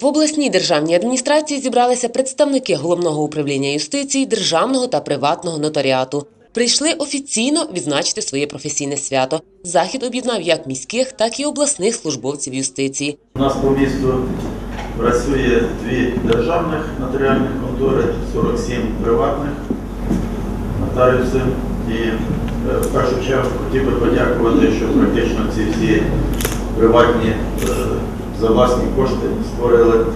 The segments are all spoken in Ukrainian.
В обласній державній адміністрації зібралися представники головного управління юстиції, державного та приватного нотаріату. Прийшли офіційно відзначити своє професійне свято. Захід об'єднав як міських, так і обласних службовців юстиції. У нас по місту працює дві державних нотаріальних контори, 47 приватних нотаріусів. І е, в першу чергу хотів би подякувати, що практично ці всі приватні е, за власні кошти створили,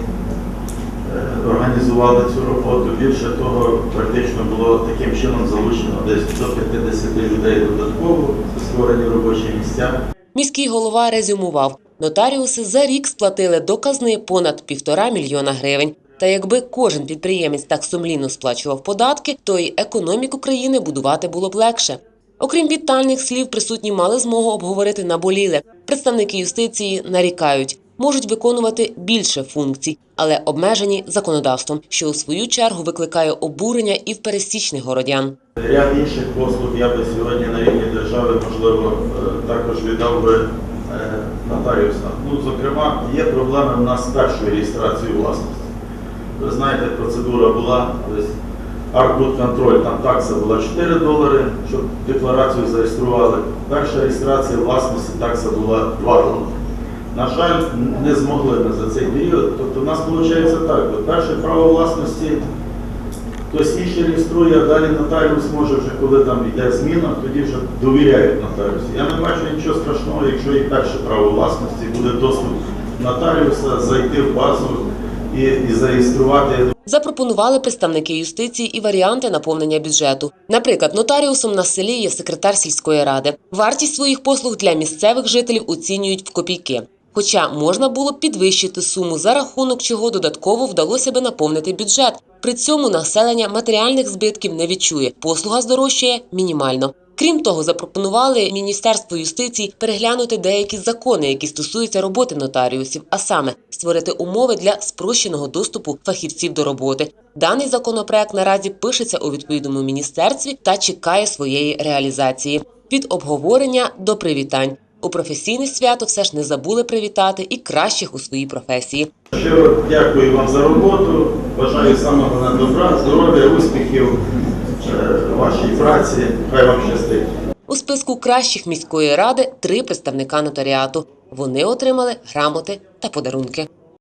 е, організували цю роботу. Більше того, практично було таким чином залучено десь до 50 людей додатково, це створені робочі місця. Міський голова резюмував, нотаріуси за рік сплатили до казни понад півтора мільйона гривень. Та якби кожен підприємець так сумлінно сплачував податки, то й економіку країни будувати було б легше. Окрім вітальних слів, присутні мали змогу обговорити наболіле. Представники юстиції нарікають, можуть виконувати більше функцій, але обмежені законодавством, що у свою чергу викликає обурення і в пересічних городян. Ряд інших послуг я би сьогодні на рівні держави, можливо, е, також віддав би е, нотаріусам. Ну, зокрема, є проблеми в нас з першою реєстрацією власності. Ви знаєте, процедура була ось аркбудконтроль, там такса була 4 долари, щоб декларацію зареєстрували. Перша реєстрація власності такса була 2 долари. На жаль, не змогли ми за цей період. Тобто, у нас виходить так, от перше право власності Хтось інший реєструє, а далі нотаріус може вже, коли там йде зміна, тоді вже довіряють нотаріусу. Я не бачу нічого страшного, якщо і перше право власності буде доступ нотаріуса, зайти в базу і, і зареєструвати. Запропонували представники юстиції і варіанти наповнення бюджету. Наприклад, нотаріусом на селі є секретар сільської ради. Вартість своїх послуг для місцевих жителів оцінюють в копійки. Хоча можна було б підвищити суму, за рахунок чого додатково вдалося би наповнити бюджет. При цьому населення матеріальних збитків не відчує. Послуга здорожчає мінімально. Крім того, запропонували Міністерству юстиції переглянути деякі закони, які стосуються роботи нотаріусів, а саме створити умови для спрощеного доступу фахівців до роботи. Даний законопроект наразі пишеться у відповідному міністерстві та чекає своєї реалізації. Від обговорення до привітань. У професійне свято все ж не забули привітати і кращих у своїй професії. Щиро дякую вам за роботу. Бажаю самого на добра, здоров'я, успіхів е, вашій праці. Хай вам щастить. У списку кращих міської ради три представника нотаріату. Вони отримали грамоти та подарунки.